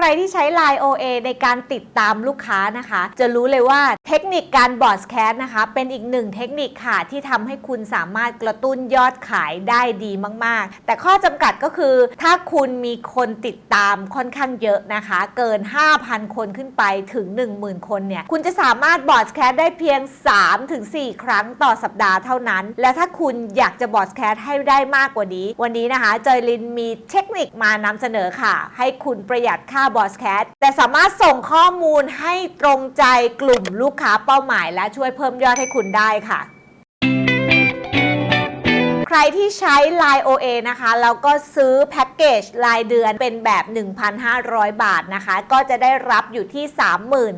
ใครที่ใช้ Line OA ในการติดตามลูกค้านะคะ จะรู้เลยว่าเทคนิคการบอสแคสนะคะ เป็นอีกหนึ่งเทคนิคค่ะ ที่ทำให้คุณสามารถกระตุ้นยอดขายได้ดีมาก ๆ แต่ข้อจำกัดก็คือ ถ้าคุณมีคนติดตามค่อนข้างเยอะนะคะ เกิน 5,000 คนขึ้นไปถึง 10,000 คนเนี่ย คุณจะสามารถบอสแคสได้เพียง 3-4 ครั้งต่อสัปดาห์เท่านั้น และถ้าคุณอยากจะบอสแคสให้ได้มากกว่านี้ วันนี้นะคะ เจอยลินมีเทคนิคมานำเสนอค่ะ ให้คุณประหยัดค่าบอสแคทแต่สามารถส่งข้อมูลให้ตรงใจกลุ่มลูกค้าเป้าหมาย และช่วยเพิ่มยอดให้คุณได้ค่ะ ใครที่ใช้ Line OA นะคะแล้วก็ซื้อแพ็กเกจรายเดือนเป็นแบบ 1,500 บาทนะคะ ก็จะได้รับอยู่ที่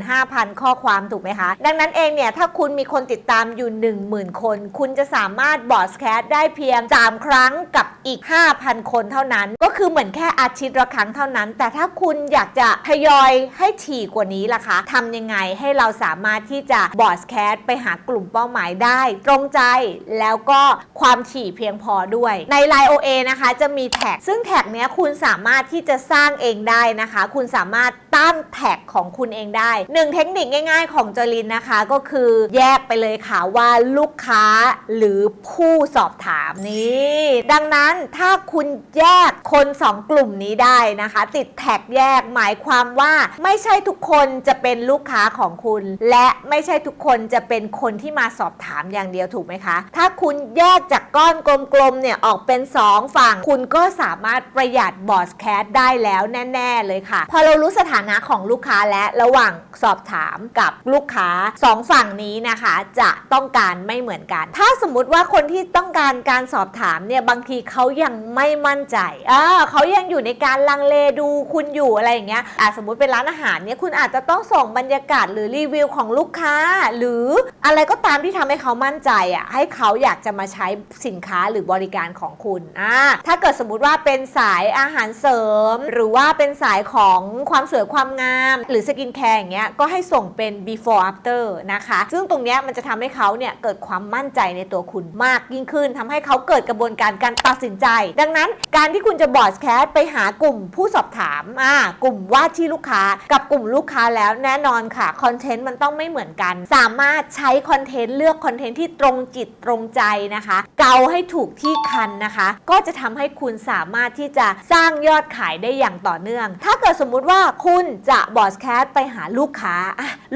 35,000 ข้อความถูกไหมคะ ดังนั้นเองเนี่ย ถ้าคุณมีคนติดตามอยู่ 10,000 คน คุณจะสามารถบอสแคสได้เพียง 3 ครั้งกับอีก 5,000 คนเท่านั้น ก็คือเหมือนแค่อาทิตย์ละครั้งเท่านั้น แต่ถ้าคุณอยากจะทยอยให้ถี่กว่านี้ล่ะคะทำยังไงให้เราสามารถที่จะบอสแคสไปหากลุ่มเป้าหมายได้ ตรงใจแล้วก็ความถี่เพียงพอด้วย ใน Line OA นะคะจะมีแท็ก ซึ่งแท็กเนี้ยคุณสามารถที่จะสร้างเองได้นะคะ คุณสามารถ ตั้งแท็กของคุณเองได้หนึ่งเทคนิคง่าย ๆ ของจอรินนะคะ ก็คือแยกไปเลยค่ะว่าลูกค้าหรือผู้สอบถามนี่ดังนั้นถ้าคุณแยกคน 2 กลุ่มนี้ได้นะคะ ติดแท็กแยกหมายความว่าไม่ใช่ทุกคนจะเป็นลูกค้าของคุณ และไม่ใช่ทุกคนจะเป็นคนที่มาสอบถามอย่างเดียวถูกไหมคะ ถ้าคุณแยกจากก้อนกลมๆเนี่ยออกเป็น 2 ฝั่ง คุณก็สามารถประหยัดบอสแคสได้แล้วแน่ ๆ เลยค่ะ พอเรารู้สถานะของลูกค้าและระหว่างสอบถามกับลูกค้า 2 ฝั่งนี้นะคะ จะต้องการไม่เหมือนกัน ถ้าสมมติว่าคนที่ต้องการการสอบถามเนี่ยบางทีเขายังไม่มั่นใจเออเขายังอยู่ในการลังเลดูคุณอยู่อะไรอย่างเงี้ยอะสมมติเป็นร้านอาหารเนี่ยคุณอาจจะต้องส่งบรรยากาศหรือรีวิวของลูกค้า หรืออะไรก็ตามที่ทำให้เขามั่นใจอะให้เขาอยากจะมาใช้สินค้าหรือบริการของคุณอ่าถ้าเกิดสมมติว่าเป็นสายอาหารเสริม หรือว่าเป็นสายของความสวยความงาม หรือสกินแคร์อย่างเงี้ยก็ให้ส่งเป็น before after นะคะ ซึ่งตรงเนี้ยมันจะทำให้เขาเนี่ยเกิดความมั่นใจในตัวคุณมากยิ่งขึ้นทำให้เขาเกิดกระบวนการการตัดสินใจ ดังนั้นการที่คุณจะบอสแคสไปหากลุ่มผู้สอบถามอ่ากลุ่มว่าที่ลูกค้ากับกลุ่มลูกค้าแล้วแน่นอนค่ะคอนเทนต์มันต้องไม่เหมือนกัน สามารถใช้คอนเทนต์เลือกคอนเทนต์ที่ตรงจิตตรงใจนะคะ เกาให้ถูกที่คันนะคะ ก็จะทำให้คุณสามารถที่จะสร้างยอดขายได้อย่างต่อเนื่อง ถ้าเกิดสมมุติว่าคุณจะบอสแคสไปหาลูกค้า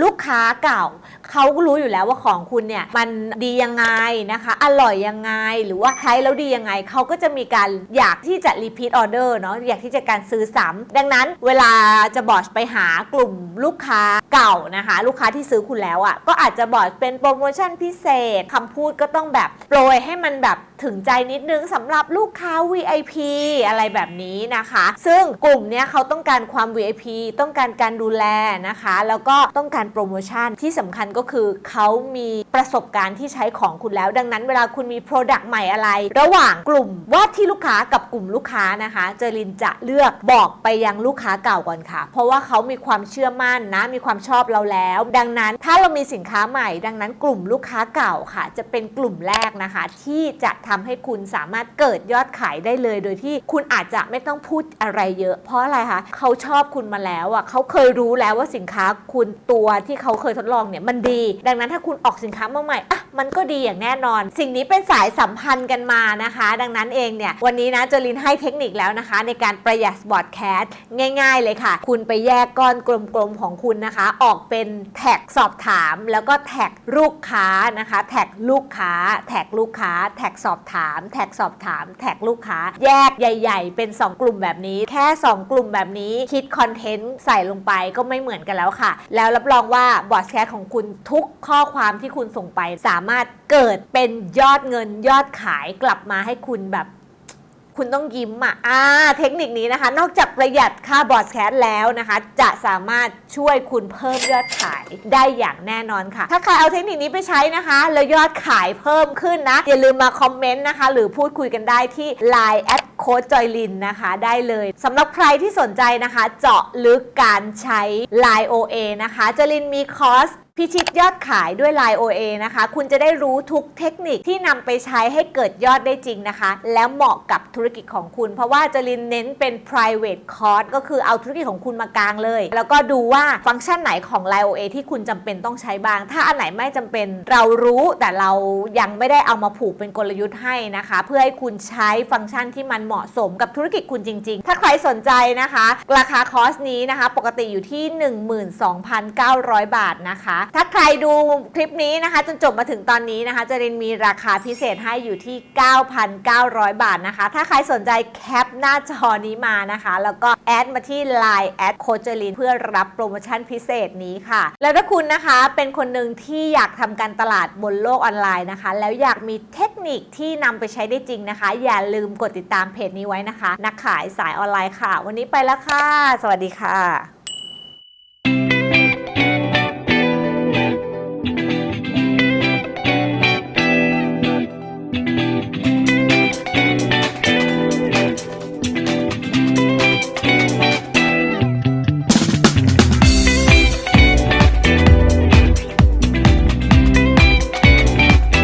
ลูกค้าเก่าเขาก็รู้อยู่แล้วว่าของคุณเนี่ยมันดียังไงนะคะ อร่อยยังไงหรือว่าใช้แล้วดียังไงเขาก็จะมีการอยากที่จะรีพีทออเดอร์เนาะอยากที่จะการซื้อซ้ำดังนั้นเวลาจะบอสไปหากลุ่มลูกค้าเก่านะคะ ลูกค้าที่ซื้อคุณแล้วอะ่ะก็อาจจะบอสเป็นโปรโมชั่นพิเศษคำพูดก็ต้องแบบโปรยให้มันแบบถึงใจนิดนึงสำหรับลูกค้า VIP อะไรแบบนี้นะคะ ซึ่งกลุ่มเนี้ยเขาต้องการความ VIP ต้องการการดูแลนะคะ แล้วก็ต้องการโปรโมชั่นที่สำคัญก็คือเขามีประสบการณ์ที่ใช้ของคุณแล้ว ดังนั้นเวลาคุณมี Product ใหม่อะไร ระหว่างกลุ่มว่าที่ลูกค้ากับกลุ่มลูกค้านะคะ เจรินจะเลือกบอกไปยังลูกค้าเก่าก่อนค่ะ เพราะว่าเขามีความเชื่อมั่นนะ มีความชอบเราแล้ว ดังนั้นถ้าเรามีสินค้าใหม่ ดังนั้นกลุ่มลูกค้าเก่าค่ะ จะเป็นกลุ่มแรกนะคะ ที่จะทำให้คุณสามารถเกิดยอดขายได้เลย โดยที่คุณอาจจะไม่ต้องพูดอะไรเยอะ เพราะอะไรคะเขาชอบคุณมาแล้วอะเขาเคยรู้แล้วว่าสินค้าคุณตัวที่เขาเคยทดลองเนี่ยมันดี ดังนั้นถ้าคุณออกสินค้ามาใหม่อะ มันก็ดีอย่างแน่นอน สิ่งนี้เป็นสายสัมพันธ์กันมานะคะ ดังนั้นเองเนี่ยวันนี้นะจลินให้เทคนิคแล้วนะคะ ในการประหยัดบอร์ดแคสง่าย ๆ เลยค่ะ คุณไปแยกก้อนกลมๆของคุณนะคะ ออกเป็นแท็กสอบถาม แล้วก็แท็กลูกค้านะคะ แท็กลูกค้า แท็กลูกค้า แท็กสอบถาม แท็กสอบถาม แท็กลูกค้า แยกใหญ่ ๆ เป็น 2 กลุ่มแบบนี้ แค่ 2 กลุ่มแบบนี้คิดคอนเทนต์ใส่ลงไปก็ไม่เหมือนกันแล้วค่ะ แล้วรับรองว่าบอร์ดแคสของคุณทุกข้อความที่คุณส่งไปสามารถเกิดเป็นยอดเงินยอดขายกลับมาให้คุณแบบคุณต้องยิ้มอะอ่า เทคนิคนี้นะคะ นอกจากประหยัดค่าบอร์ดแคสแล้วนะคะ จะสามารถช่วยคุณเพิ่มยอดขายได้อย่างแน่นอนค่ะ ถ้าใครเอาเทคนิคนี้ไปใช้นะคะ แล้วยอดขายเพิ่มขึ้นนะ อย่าลืมมาคอมเมนต์นะคะ หรือพูดคุยกันได้ที่ Line แอดโค้ดจอยลินนะคะได้เลยสำหรับใครที่สนใจนะคะ เจาะลึกการใช้ Line OA นะคะจอยลินมีคอร์ส พิชิตยอดขายด้วย Line OA นะคะ คุณจะได้รู้ทุกเทคนิคที่นำไปใช้ให้เกิดยอดได้จริงนะคะ แล้วเหมาะกับธุรกิจของคุณ เพราะว่าจรินเน้นเป็น private course ก็คือเอาธุรกิจของคุณมากลางเลย แล้วก็ดูว่าฟังก์ชันไหนของ Line OA ที่คุณจำเป็นต้องใช้บ้าง ถ้าอันไหนไม่จำเป็นเรารู้แต่เรายังไม่ได้เอามาผูกเป็นกลยุทธ์ให้นะคะ เพื่อให้คุณใช้ฟังก์ชันที่มันเหมาะสมกับธุรกิจคุณจริง ๆ ถ้าใครสนใจนะคะ ราคาคอร์สนี้นะคะ ปกติอยู่ที่ 12,900 บาทนะคะถ้าใครดูคลิปนี้นะคะ จนจบมาถึงตอนนี้นะคะจรินมีราคาพิเศษให้อยู่ที่ 9,900 บาทนะคะ ถ้าใครสนใจแคปหน้าจอนี้มานะคะ แล้วก็แอดมาที่ Line แอดโคจรินเพื่อรับโปรโมชั่นพิเศษนี้ค่ะ แล้วถ้าคุณนะคะเป็นคนหนึ่งที่อยากทำการตลาดบนโลกออนไลน์นะคะ แล้วอยากมีเทคนิคที่นำไปใช้ได้จริงนะคะ อย่าลืมกดติดตามเพจนี้ไว้นะคะ นักขายสายออนไลน์ค่ะ วันนี้ไปแล้วค่ะ สวัสดีค่ะ